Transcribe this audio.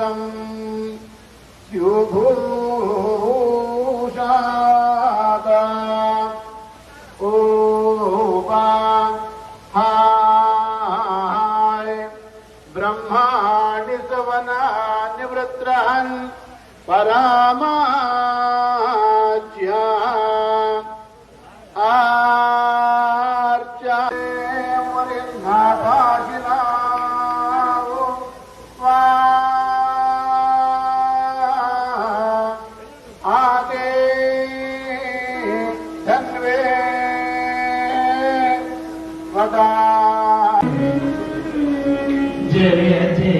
युक्तम् युभूषाद ओपा हाय ब्रह्माणि सवनानि वृत्रहन् परामाज्या। आर्चा मुनिर्नाथा ते धन्वे वदा जय जय